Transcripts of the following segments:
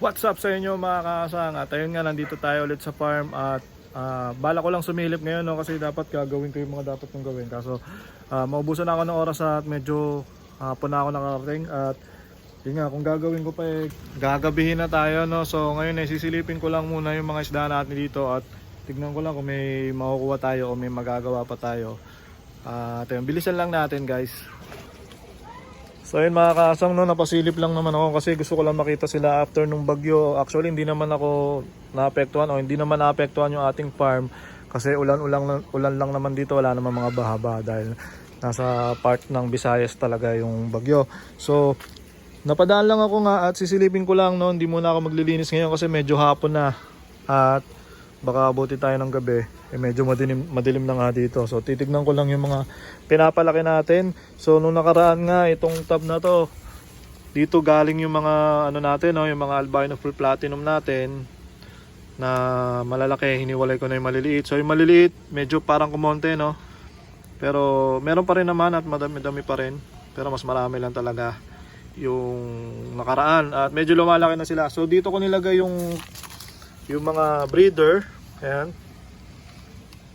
What's up sa inyo mga kaasang? At ayun nga, nandito tayo ulit sa farm at ah, bala ko lang sumilip ngayon no, kasi dapat gagawin ko yung mga dapat kong gawin. Kaso ah, maubusan ako ng oras at medyo hapon na ako nakarating at yun nga, kung gagawin ko pa eh, gagabihin na tayo no. So ngayon eh, sisilipin ko lang muna yung mga isda natin dito at tignan ko lang kung may makukuha tayo o may magagawa pa tayo. At ayun, bilisan lang natin guys. So ayun mga kasang no, napasilip lang naman ako kasi gusto ko lang makita sila after nung bagyo. Actually hindi naman ako naapektuhan o hindi naman naapektuhan yung ating farm kasi ulan-ulan ulan lang naman dito, wala naman mga bahaba dahil nasa part ng Visayas talaga yung bagyo. So napadaan lang ako nga at sisilipin ko lang no, hindi muna ako maglilinis ngayon kasi medyo hapon na at baka abuti tayo ng gabi. Eh medyo madilim, madilim na nga dito. So titignan ko lang yung mga pinapalaki natin. So nung nakaraan nga itong tab na to dito galing yung mga ano natin no, yung mga albino full platinum natin na malalaki. Hiniwalay ko na yung maliliit. So yung maliliit medyo parang kumonte no? Pero meron pa rin naman at madami-dami pa rin. Pero mas marami lang talaga yung nakaraan. At medyo lumalaki na sila. So dito ko nilagay yung yung mga breeder ayan.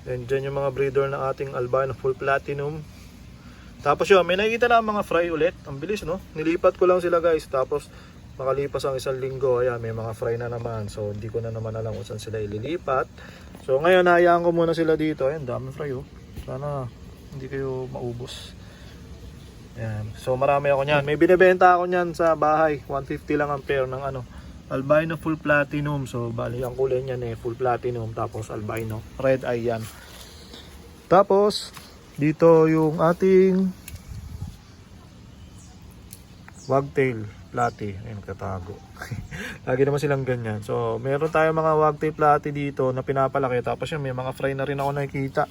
And dyan yung mga breeder ng ating albino full platinum. Tapos yun may nakikita na mga fry ulit. Ang bilis no? Nilipat ko lang sila guys. Tapos makalipas ang isang linggo ayan may mga fry na naman. So hindi ko na naman alam kung saan sila ililipat. So ngayon hayaan ko muna sila dito. Ayan dami fry oh. Sana hindi kayo maubos. Ayan. So marami ako niyan. May binibenta ako niyan sa bahay. 150 lang ang pair ng ano albino full platinum. So bali ang kulay niyan eh full platinum tapos albino. Red eye yan tapos dito yung ating wagtail plati. Ayun katago. Lagi naman silang ganyan. So meron tayo mga wagtail plati dito na pinapalaki. Tapos yun may mga fry na rin ako nakikita.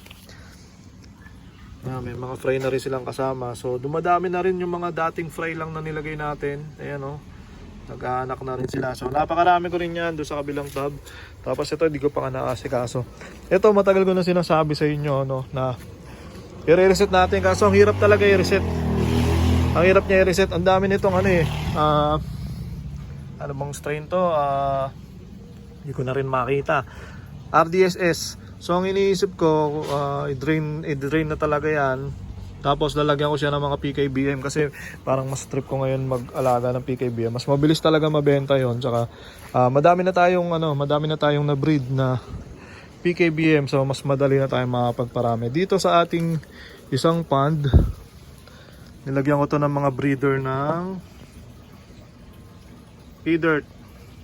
Ayan, may mga fry na rin silang kasama. So dumadami na rin yung mga dating fry lang na nilagay natin. Ayan oh nag-aanak na rin sila. So napakarami ko rin yan doon sa kabilang tab. Tapos ito hindi ko pa nga naasikaso. Ito matagal ko na sinasabi sa inyo no, na i-reset natin kaso ang hirap talaga i-reset. Ang hirap niya i-reset. Ang dami nitong ano eh. ah, ano bang strain to? Ah, hindi ko na rin makita. RDSS. So ang iniisip ko, ah, i-drain, i-drain na talaga yan. Tapos lalagyan ko siya ng mga PKBM kasi parang mas trip ko ngayon mag-alaga ng PKBM. Mas mabilis talaga mabenta 'yon. Tsaka ah, madami na tayong ano, madami na tayong na breed na PKBM so mas madali na tayong makapagparami. Dito sa ating isang pond, nilagyan ko to ng mga breeder ng P-dirt.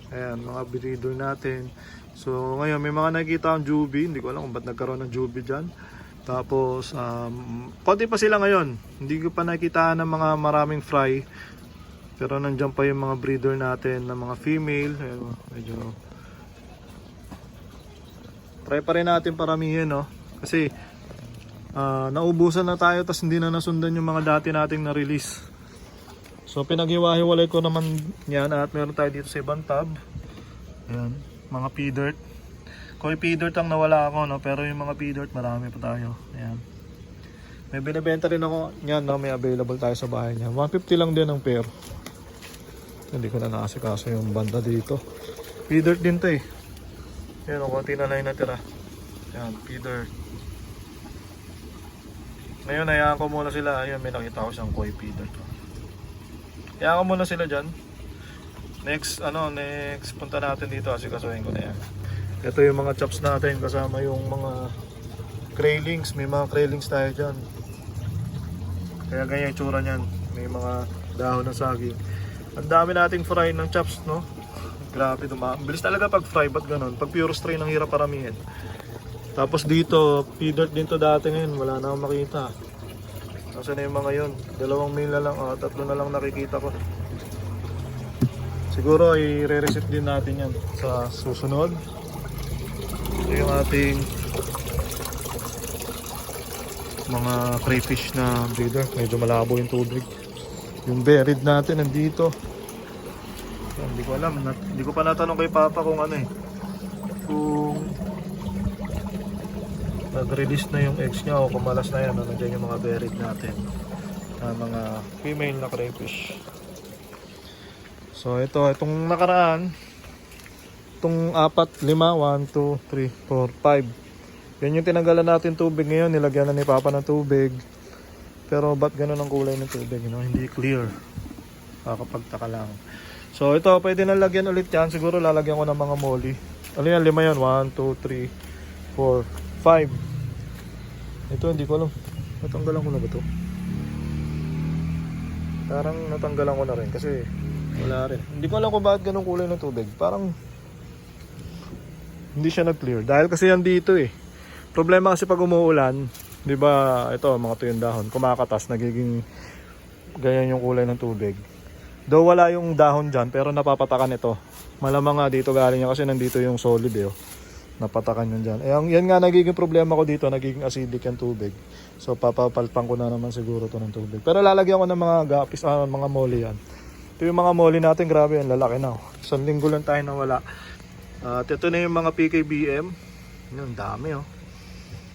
Ayan, mga breeder natin. So ngayon may mga nakikita akong Juby, hindi ko alam kung ba't nagkaroon ng Juby dyan. Tapos, um, konti pa sila ngayon. Hindi ko pa nakita ng mga maraming fry. Pero nandiyan pa yung mga breeder natin ng mga female. Ayan, medyo... Try pa rin natin paramihin, no? Kasi, ah, naubusan na tayo tapos hindi na nasundan yung mga dati nating na-release. So, pinaghiwa-hiwalay ko naman yan at meron tayo dito sa ibang tab. Ayan, mga p-dirt. Koi p-dirt ang nawala ako, no? Pero yung mga p-dirt, marami pa tayo. Ayan. May binibenta rin ako. Yan, no? May available tayo sa bahay niya. 150 lang din ang pair. Hindi ko na nakasikaso yung banda dito. P-dirt din to eh. Ayan, o, konti na lang yung natira. Ayan, p-dirt. Ngayon, hayaan ko muna sila. Ayan, may nakita ko siyang koi p-dirt. Hayaan ko muna sila dyan. Next, ano, next punta natin dito. Asikasuhin ko na yan. Ito yung mga chops natin kasama yung mga craylings. May mga craylings tayo dyan. Kaya ganyan yung tsura niyan. May mga dahon ng saging. Ang dami nating fry ng chops, no? Grabe, duma. Bilis talaga pag fry, ba't ganun? Pag pure strain, ang hirap paramihin. Tapos dito, p-dirt din to dati ngayon. Wala na akong makita. Nasaan na yung mga yun? Dalawang mail lang, ah, tatlo na lang nakikita ko. Siguro i-re-reset din natin yan sa susunod. Ito yung ating mga crayfish na breeder. Medyo malabo yung tubig. Yung buried natin nandito. Yan, Hindi ko alam. Nat- Hindi ko pa natanong kay Papa kung ano eh. Kung nag-release na yung eggs niya o kumalas na yan. Ano, nandiyan yung mga buried natin. Na mga female na crayfish. So ito, itong nakaraan, Itong apat, lima, 1, 2, 3, 4, 5. Yan yung tinanggalan natin tubig ngayon. Nilagyan na ni Papa ng tubig. Pero ba't ganun ang kulay ng tubig? Know? Hindi clear. Kakapagtaka lang. So ito, pwede na lagyan ulit yan. Siguro lalagyan ko ng mga molly. Ano yan? Lima yan. 1, 2, 3, 4, 5. Ito, hindi ko alam. Natanggalan ko na ba ito? Parang natanggalan ko na rin kasi wala rin. Hindi ko alam kung bakit ganun kulay ng tubig. Parang hindi siya nag-clear. Dahil kasi yan dito eh. Problema kasi pag umuulan, di ba, ito, mga tuyong dahon, kumakatas, nagiging ganyan yung kulay ng tubig. Though wala yung dahon dyan, pero napapatakan ito. Malamang nga dito galing yan kasi nandito yung solid eh. oh. Napatakan yun dyan. Eh, ang, yan nga nagiging problema ko dito, nagiging acidic yung tubig. So papapalpang ko na naman siguro to ng tubig. Pero lalagyan ko ng mga gapis, ah, mga molly yan. Ito yung mga molly natin, grabe yan, lalaki na. oh. Isang linggo lang tayo nawala. At ito na yung mga PKBM. Yun, dami oh.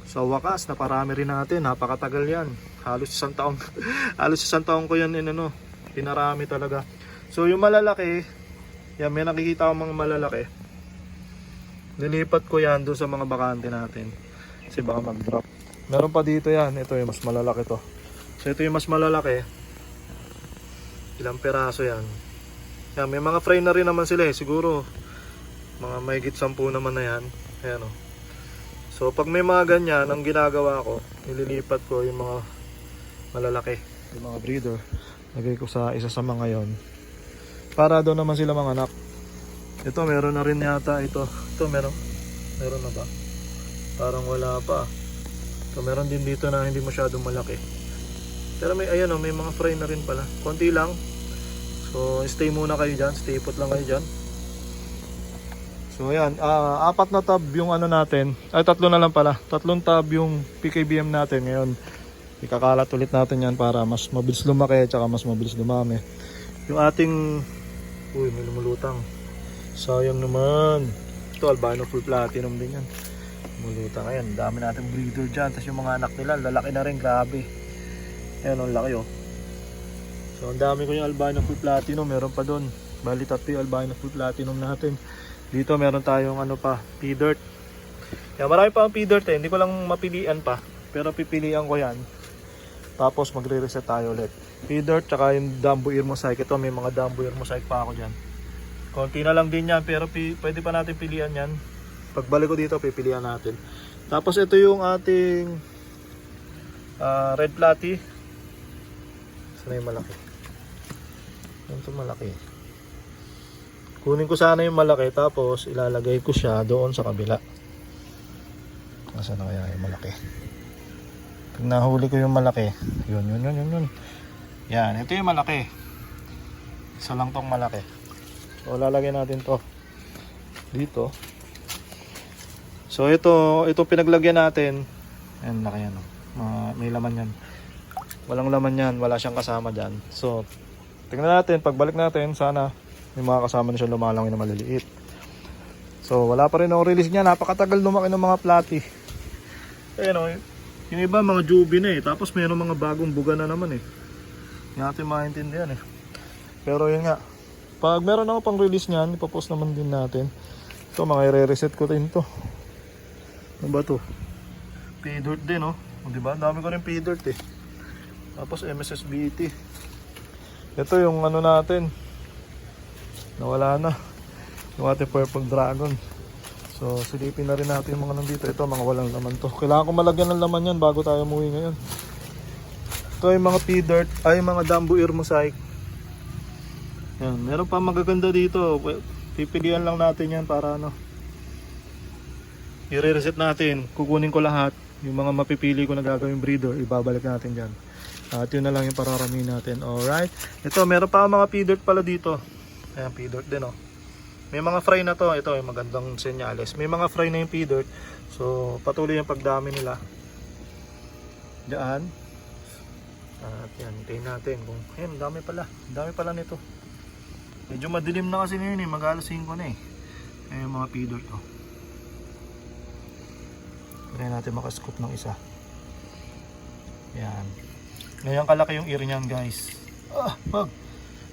Sa wakas, naparami rin natin. Napakatagal yan. Halos isang taong, halos isang taong ko yan in, ano, pinarami talaga. So yung malalaki, yan, may nakikita akong mga malalaki. Nilipat ko yan doon sa mga bakante natin. Kasi baka mag-drop. Meron pa dito yan. Ito yung mas malalaki to. So ito yung mas malalaki. Ilang peraso yan. Yan, may mga fry na rin naman sila eh. Siguro, mga mahigit sampu naman na yan. Ayan o. So pag may mga ganyan, ang ginagawa ko, nililipat ko yung mga malalaki. Yung mga breeder. Lagay ko sa isa sa mga yon. Para doon naman sila mga anak. Ito meron na rin yata ito. Ito meron. Meron na ba? Parang wala pa. Ito meron din dito na hindi masyadong malaki. Pero may ayan oh, may mga fry na rin pala. Konti lang. So stay muna kayo diyan, stay put lang kayo diyan. So ayan, ah, apat na tab yung ano natin. Ay tatlo na lang pala. Tatlong tab yung PKBM natin ngayon. Ikakalat ulit natin yan para mas mabilis lumaki at mas mabilis dumami. Yung ating Uy, may lumulutang. Sayang naman. Ito, albino full platinum din yan. Lumulutang. Ayan, dami natin breeder dyan. Tapos yung mga anak nila, lalaki na rin. Grabe. Ayan, ang laki oh. So, ang dami ko yung albino full platinum. Meron pa doon. Bali, tatlo yung albino full platinum natin. Dito, meron tayong ano pa, P-dirt. Yan, marami pa ang P-dirt eh. Hindi ko lang mapilian pa. Pero pipilian ko yan. Tapos magre-reset tayo ulit. P-dirt tsaka yung Dumbo Ear Mosaic. Ito may mga Dumbo Ear Mosaic pa ako dyan. Konti na lang din yan pero pwede pa natin pilihan yan. Pagbalik ko dito pipilian natin. Tapos ito yung ating ah, red platy. Sana yung malaki. Ito malaki. Kunin ko sana yung malaki tapos ilalagay ko siya doon sa kabila. Nasaan na kaya yung malaki? Pag nahuli ko yung malaki, yun, yun, yun, yun, yun. Yan, ito yung malaki. Isa lang tong malaki. So, lalagyan natin to dito. So, ito, ito pinaglagyan natin. Ayan, laki yan. Ma- may laman yan. Walang laman yan, wala siyang kasama dyan. So, tingnan natin, pagbalik natin, sana may mga kasama na siya lumalangoy na maliliit. So, wala pa rin ang release niya. Napakatagal lumaki ng mga platy. Ayan o, yung iba mga juvie na eh. Tapos mayroong mga bagong buga na naman eh. Hindi natin maintindihan eh. Pero yun nga. Pag meron ako pang release niyan, ipapost naman din natin. Ito, mga i-reset ko rin to. Ano ba to? P-dirt din oh. O, diba? Dami ko rin P-dirt eh. Tapos MSSBT. Ito yung ano natin. Nawala na. Yung ating purple dragon. So, silipin na rin natin yung mga nandito. Ito, mga walang laman to. Kailangan ko malagyan ng laman yan bago tayo umuwi ngayon. Ito yung mga P-dirt, ay mga Dumbo Ear Mosaic. Yan, meron pa magaganda dito. Pipilian lang natin yan para ano. I-reset natin. Kukunin ko lahat. Yung mga mapipili ko na gagawing breeder, ibabalik natin dyan. At yun na lang yung pararamihin natin. Alright. Ito, meron pa mga P-dirt pala dito. Ayan, P-dirt din oh. May mga fry na to. Ito, yung magandang senyales. May mga fry na yung P-dirt. So, patuloy yung pagdami nila. Diyan. At yan, hintayin natin. Kung, ayun, dami pala. Dami pala nito. Medyo madilim na kasi ngayon eh. Mag-alas 5 na eh. Ayun yung mga P-dirt to. Try natin makascoop ng isa. Yan. Ngayon kalaki yung ear niyan guys. Ah, wag.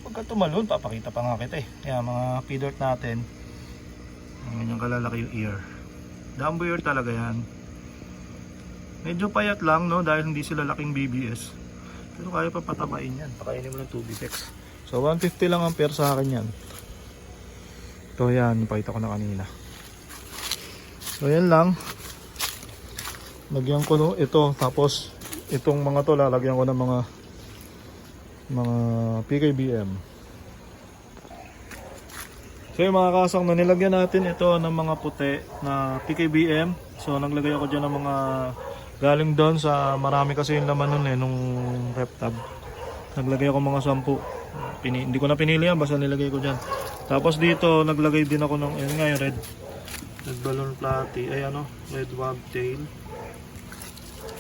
Huwag ka tumalon, papakita pa nga kita eh. Kaya mga P-dirt natin. Ganyan kalalaki yung ear. Dumbo ear talaga yan. Medyo payat lang no dahil hindi sila laking BBS. Pero kaya pa patabain yan. Pakainin mo ng 2BX. So 150 lang ang pair sa akin yan. Ito yan, pakita ko na kanina. So yan lang. Lagyan ko no, ito tapos itong mga to lalagyan ko ng mga mga PKBM. So yung mga kasang na nilagyan natin ito ng mga puti na PKBM. So naglagay ako dyan ng mga galing doon sa marami kasi yung laman nun eh nung rep tab. Naglagay ako mga sampu. Pini, hindi ko na pinili yan basta nilagay ko dyan. Tapos dito naglagay din ako ng yun nga yung red red balloon platy ay ano red wagtail.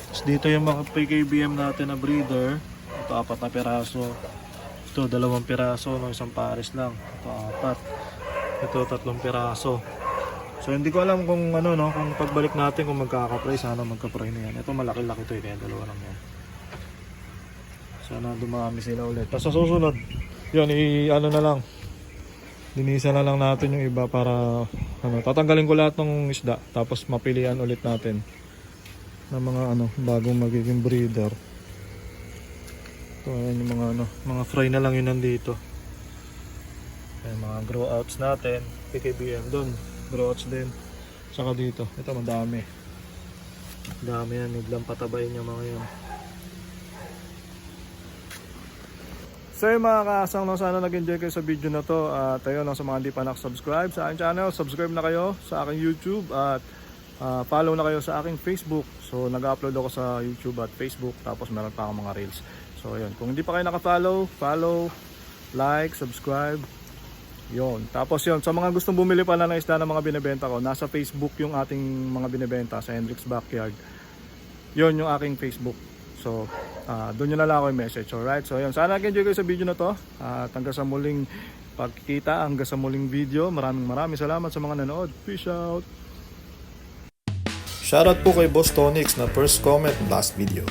Tapos dito yung mga PKBM natin na breeder. Ito apat na piraso. Ito dalawang piraso no isang pares lang. Ito apat. Ito tatlong piraso. So hindi ko alam kung ano no, kung pagbalik natin kung magkaka-fry, sana magka-fry na yan. Ito malaki-laki to eh, kaya dalawa lang yan. Sana dumami sila ulit. Tapos sa susunod, yun, i ano na lang. Dinisa na lang natin yung iba para ano, tatanggalin ko lahat ng isda tapos mapilian ulit natin ng mga ano, bagong magiging breeder. Ito ayan yung mga ano, mga fry na lang yun nandito. Ayan, mga grow outs natin. PKBM doon. Grow outs din. Saka dito. Ito madami. Dami yan. Biglang patabayin yung mga yan. So yung mga kaasang no, sana nag-enjoy kayo sa video na to at ayun no, sa mga hindi pa nakasubscribe sa aking channel, subscribe na kayo sa aking YouTube at ah, follow na kayo sa aking Facebook. So nag-upload ako sa YouTube at Facebook tapos meron pa akong mga reels. So ayun, kung hindi pa kayo naka-follow, follow, like, subscribe. Yon. Tapos yon, sa mga gustong bumili pala ng isda ng mga binebenta ko, nasa Facebook yung ating mga binebenta sa Hendrix Backyard. Yon yung aking Facebook. So, ah doon nyo na lang ako i-message. Alright? So, yun. Sana nag-enjoy kayo sa video na to. At hanggang sa muling pagkikita, hanggang sa muling video. Maraming maraming salamat sa mga nanood. Peace out! Shoutout po kay Boss Tonix na first comment last video.